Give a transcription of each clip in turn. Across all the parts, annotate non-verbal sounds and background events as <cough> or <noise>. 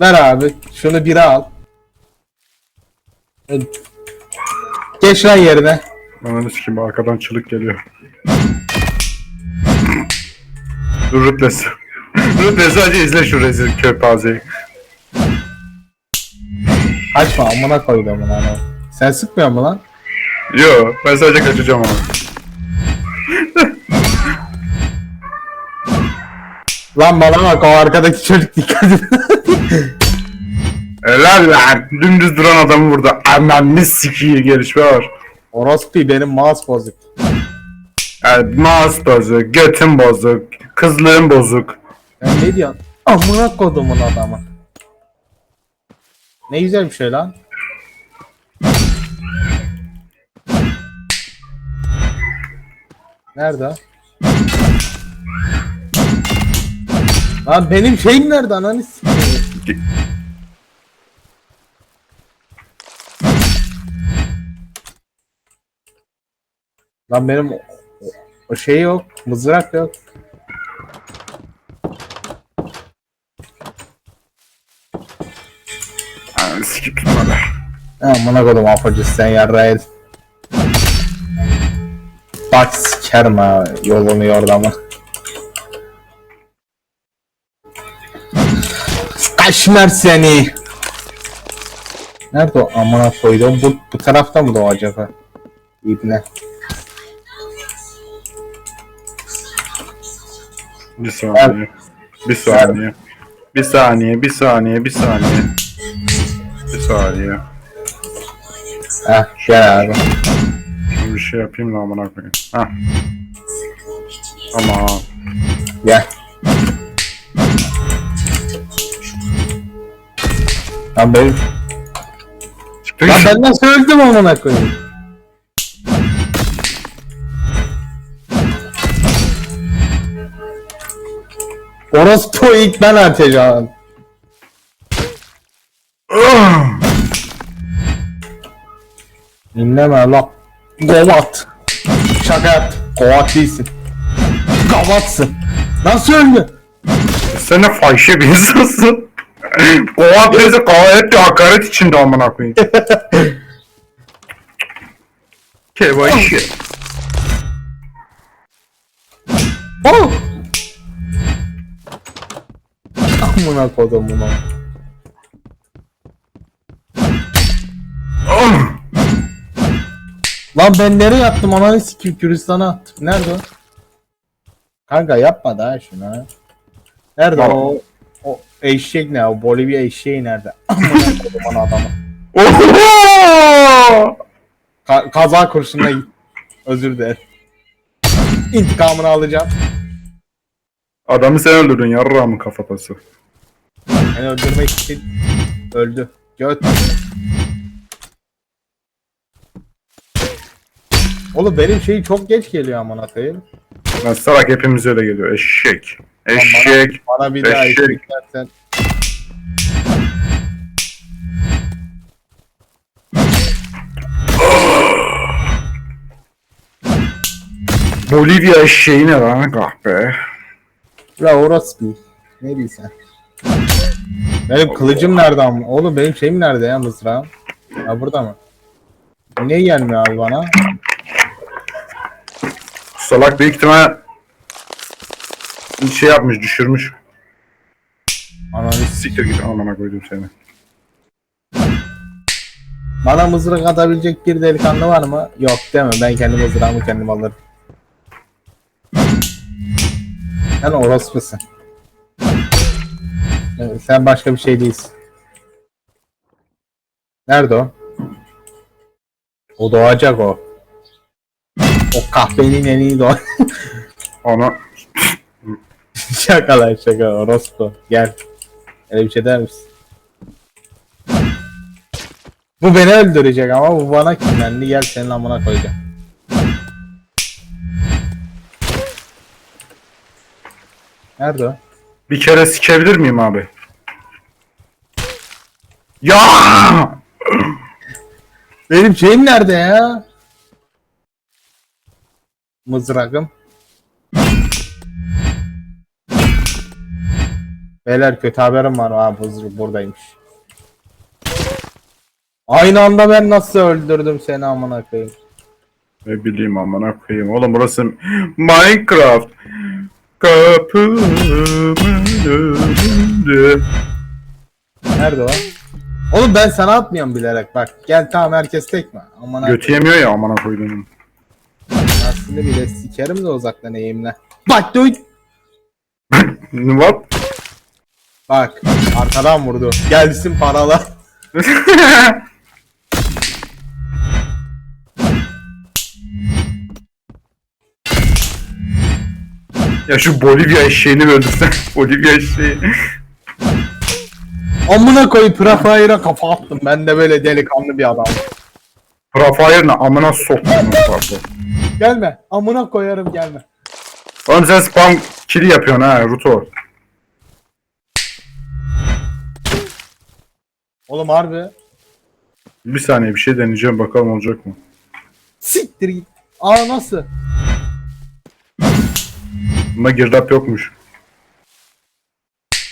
Ver abi. Şunu biri al. Geç lan yerine. Ananı sikeyim arkadan çığlık geliyor. Dur Rütles. <laughs> Rütles sadece izle şu rezil köpazeyi. Kaçma amına koydum ana. Sen sıkmıyor mu lan? Yo ben sadece kaçacağım ama. Lan bana bak o arkadaki çocuk dikkat et. <laughs> Helal lan. Dümdüz duran adamı burada. Ananı sikiyim gelişme var. Orospi benim mouse bozuk. Yani mouse bozuk, götüm bozuk, kızlığım bozuk. Sen ne diyorsun? Amına kodumun adamı. Ne güzel bir şey lan. Nerede? Lan benim şeyim nerede ananı sikeyim. Lan benim o, o şey yok, mızrak yok. Ananı sikip tutmadı. Amına kodum apacı sen yarrayın. Bak sikerim ha yolunu yordamı. Kaşmer seni. Nerede o amına koydum? Bu, bu tarafta mı da o acaba? İbne. Bir saniye. Bir saniye. Bir saniye, bir saniye, bir saniye. Bir saniye. Heh gel abi. Şimdi bir şey yapayım da amına koyayım. Hah. Tamam. Gel. Lan benim... Lan ben nasıl öldüm amına koyayım? Orospu ilk ben atacağım. Dinleme lan. Govat. Şaka yap. Govat değilsin. Gavatsın. Nasıl öldü? Sen ne fahişe bir insansın. Oha teyze gayet bir hakaret içinde amına koyayım. <laughs> Kevaşe. Oh! Amına kodum bunu. Lan ben nereye attım ananı sikeyim Kürdistan'a attım. Nerede o? Kanka yapma daha şunu ha. Nerede Tamam. o? Eşek ne? O Bolivya eşeği nerede? <laughs> Ana adamı. Ka- kaza kurşununa git. Özür dilerim. İntikamını alacağım. Adamı sen öldürdün yarrağımın kafatası. Beni öldürmek için öldü. Göt. Oğlum benim şey çok geç geliyor amına koyayım. Lan salak hepimiz öyle geliyor. Eşek. Eşek. Bana bir daha Eşek. eşek dersen. Bolivya eşeği ne lan kahpe. La orospu. Ne diyorsun? Benim kılıcım nerede ama? Oğlum benim şeyim nerede ya mızrağım? Ha burada mı? Niye gelmiyor abi bana? Salak büyük ihtimal şey yapmış düşürmüş. Ananı Siktir git amına koydum seni. Bana mızrak atabilecek bir delikanlı var mı? Yok değil mi? Ben kendi mızrağımı kendim alırım. Sen orospusun. Evet, sen başka bir şey değilsin. Nerede o? O doğacak o. O kahvenin en iyi doğa. Ona <laughs> şaka lan şaka orospu. Gel. Öyle bir şey der misin? Bu beni öldürecek ama bu bana kinlendi. Gel senin amına koyacağım. Nerede o? bir kere sikebilir miyim abi? Ya! <clears throat> Benim şeyim nerede ya? Mızrakım. Beyler kötü haberim var. Aa buzur buradaymış. Aynı anda ben nasıl öldürdüm seni amına koyayım. Ne bileyim amına koyayım. Oğlum burası Minecraft. Kapımın önünde. Nerede lan? Oğlum ben sana atmıyorum bilerek bak. Gel tamam herkes tek mi? Amına Götü yemiyor ya amına koyduğum. Aslında bile sikerim de uzaktan eğimle. Bak duy. <laughs> What? Bak arkadan vurdu. Gelsin paralar. <laughs> ya şu Bolivya eşeğini bir öldürsen. <laughs> Bolivya eşeği. Amına koy Prefire'a kafa attım. Ben de böyle delikanlı bir adam. Profire ne amına soktum. Gelme. Amına koyarım gelme. Oğlum sen spam kili yapıyorsun ha Ruto. Oğlum harbi. Bir saniye bir şey deneyeceğim bakalım olacak mı? Siktir git. Aa nasıl? Bunda girdap yokmuş.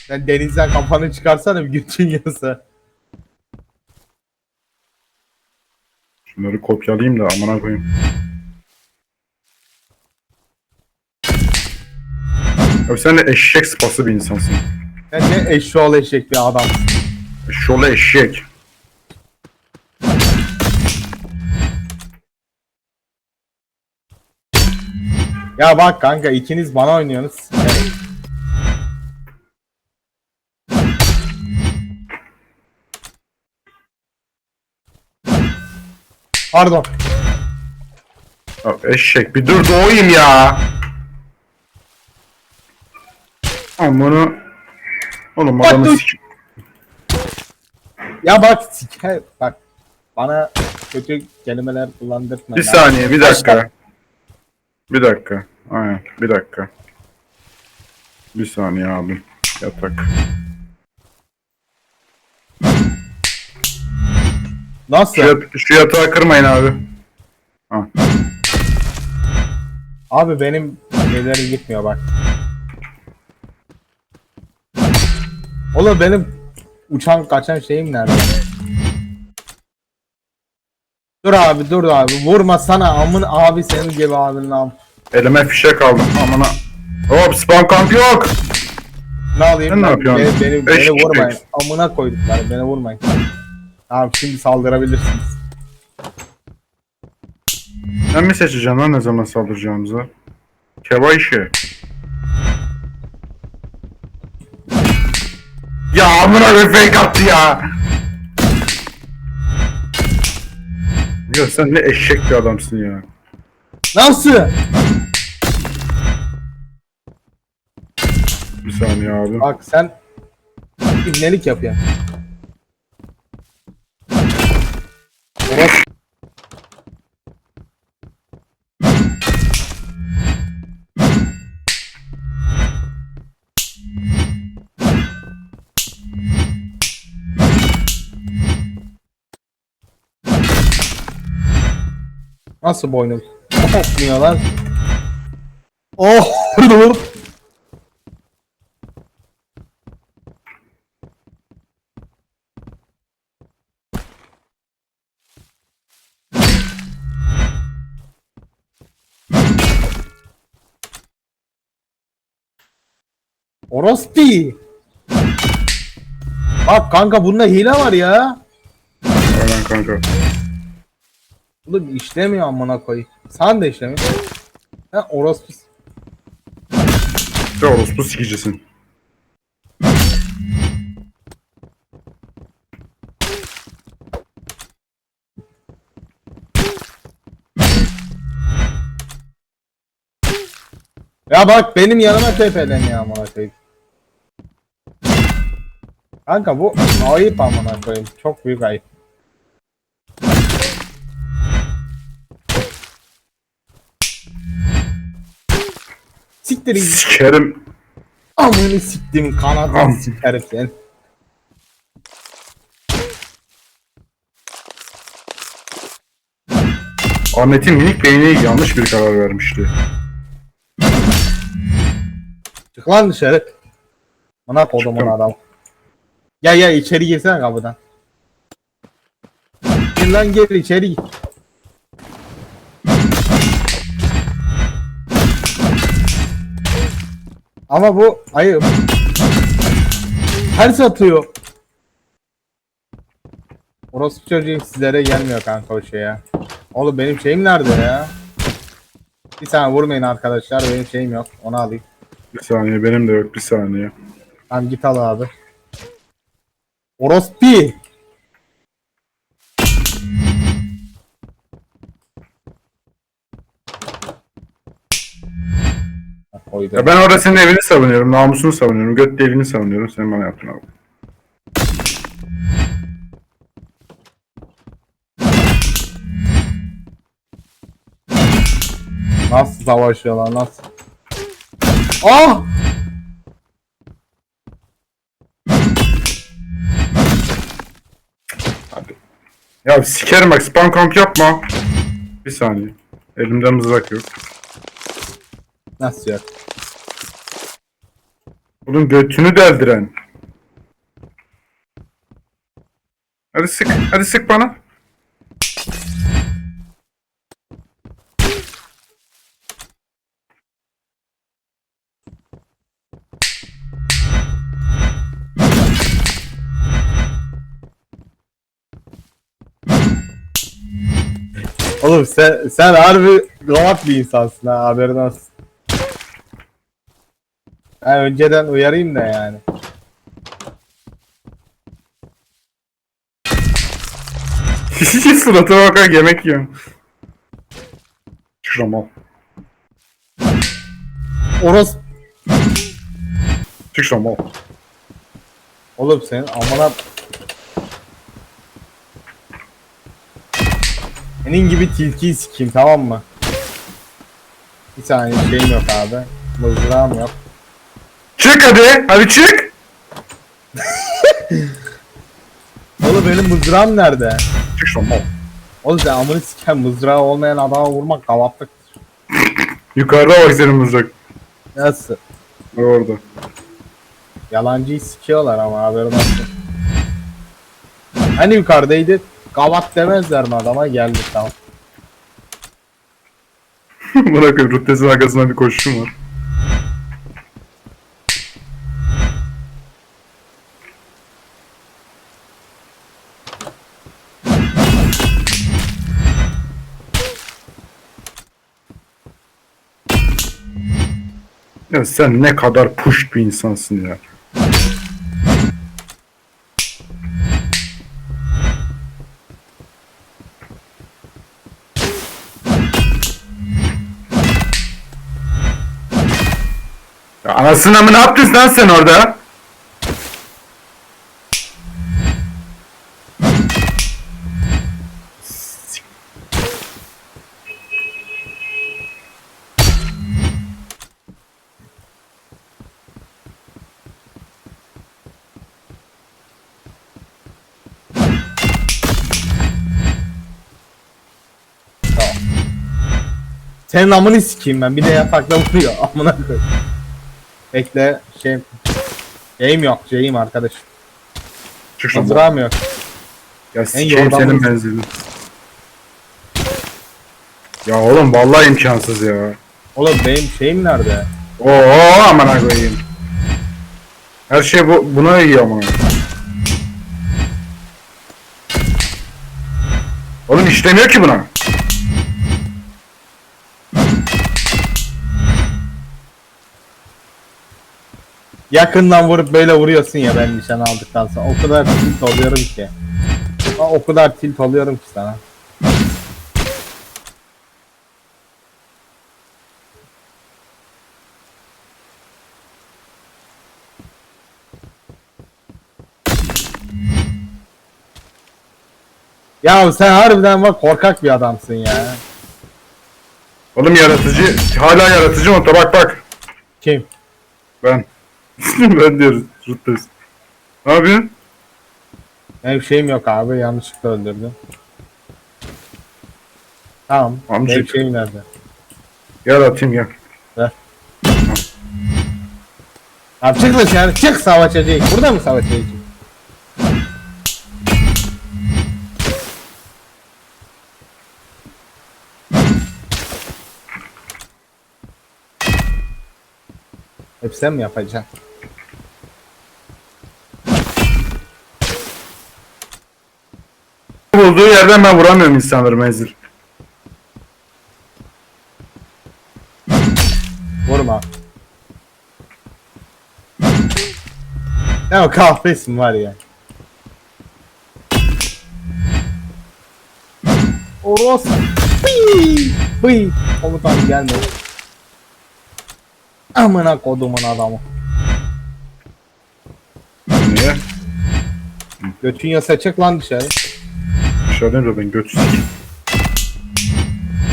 Sen denizden kafanı çıkarsana bir götün yasa. Şunları kopyalayayım da amına koyayım. Abi sen de eşek sıpası bir insansın. Sen ne eşşoğlu eşek bir adam. Şöyle eşek. Ya bak kanka ikiniz bana oynuyorsunuz. Evet. Pardon. Abi eşek bir dur doğayım ya. Amına. Oğlum adamı sik- Ya bak siker bak. Bana kötü kelimeler kullandırtma. Bir ya. saniye bir dakika. Bir dakika. Aynen bir dakika. Bir saniye abi. Yatak. Nasıl? Şu, yat- şu yatağı kırmayın abi. Ha. Abi benim şeylerim gitmiyor bak. Oğlum benim uçan kaçan şeyim nerede? Dur abi dur abi vurma sana amın abi senin gibi abinin am. Elime fişek aldım. Amına. Hop spam kamp yok. Ne alayım? Ne ben? yapıyorsun? Beni, beni, beni vurmayın. Amına koyduklar beni vurmayın. Tamam şimdi saldırabilirsiniz. Sen mi seçeceksin lan ne zaman saldıracağımızı? Keva işi. Ya amına bir fake attı ya. Ya sen ne eşek bir adamsın ya. Nasıl? Bir saniye abi. Bak sen ibnelik yapıyorsun. Orası Nasıl boynum? Kopmuyor lan. Oh! Dur. Orospi. Bak kanka bunda hile var ya. Aynen kanka. Da işlemiyor amına koy. Sen de işlemiyor. Ha orospi. Sen orospu sikicisin. Ya bak benim yanıma tepeleniyor amına koyayım. Kanka bu ayıp amına koyayım. Çok büyük ayıp. Siktir git. Sikerim. Amını siktim kanadını sikerim sen. Ahmet'in minik beyni yanlış bir karar vermişti. Çık lan dışarı. Bana kodumun Çıktım. adam. Gel gel içeri girsene kapıdan. Gir lan gir içeri gir. Ama bu ayıp. Ters atıyor. Orospu çocuğum sizlere gelmiyor kanka o şey ya. Oğlum benim şeyim nerede ya? Bir saniye vurmayın arkadaşlar benim şeyim yok onu alayım. Bir saniye benim de yok bir saniye. Tamam git al abi. Orospi. Koydu. Ya ben orada senin evini savunuyorum, namusunu savunuyorum, göt deliğini savunuyorum. Sen bana yaptın abi. Nasıl savaşıyorlar nasıl? Ah! Hadi. Ya sikerim bak spam kamp yapma. Bir saniye. Elimde mızrak yok. Nasıl yok? Bunun götünü deldiren. Hadi sık, hadi sık bana. Oğlum sen, sen harbi rahat bir insansın ha haberin olsun. Ha, önceden uyarayım da yani. <laughs> Suratıma bakarak yemek yiyorum. Çık al. Oros... Çık al. Oğlum senin amına... Senin gibi tilkiyi sikeyim tamam mı? Bir saniye şeyim yok abi. Mızrağım yok. Çık hadi, hadi çık. Oğlum benim mızrağım nerede? Çık al. Oğlum sen amını siken mızrağı olmayan adama vurmak kavaplıktır. Yukarıda bak senin mızrak. Nasıl? Orada. Yalancıyı sikiyorlar ama haberin olsun. Hani yukarıdaydı? Kavat demezler mi adama geldi tamam. <laughs> Bırakın rüttesin arkasından bir koşuşum var. Sen ne kadar push bir insansın ya. Ya anasını mı ne yaptın lan sen orada? Senin amını sikeyim ben bir de yatakta vuruyor <laughs> amına koy. Bekle şey... Şeyim yok şeyim arkadaş. Çık lan. Mızrağım yok. Ya sikeyim senin benzinin. Ya oğlum vallahi imkansız ya. Oğlum benim şeyim nerede? Oo aman koyayım. Her şey bu buna iyi ama. Oğlum işlemiyor ki buna. Yakından vurup böyle vuruyorsun ya ben nişan aldıktan sonra. O kadar tilt oluyorum ki. O kadar tilt oluyorum ki sana. Ya sen harbiden bak korkak bir adamsın ya. Oğlum yaratıcı hala yaratıcı mı? Bak bak. Kim? Ben. Ben diyoruz. Rüttes. Ne yapıyorsun? Benim şeyim yok abi yanlışlıkla öldürdüm. Tamam. Amcık. Benim şeyim nerede? Gel atayım gel. Ver. Abi çık dışarı çık savaşacağız. Burada mı savaşacağız? Hep sen mi yapacaksın? Bulduğu yerden ben vuramıyorum insanları menzil. Vurma. Ya kahvesin var ya. Oros. Bıy. Bıy. Komutan gelme. Amına kodumun adamı. Niye? Götün yasa çık lan dışarı. Dışarıdan da ben götü sikeyim.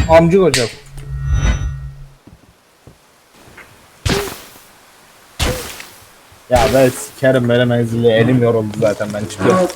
Amcık hocam. Ya ben sikerim böyle menzilli elim yoruldu zaten ben çıkıyorum.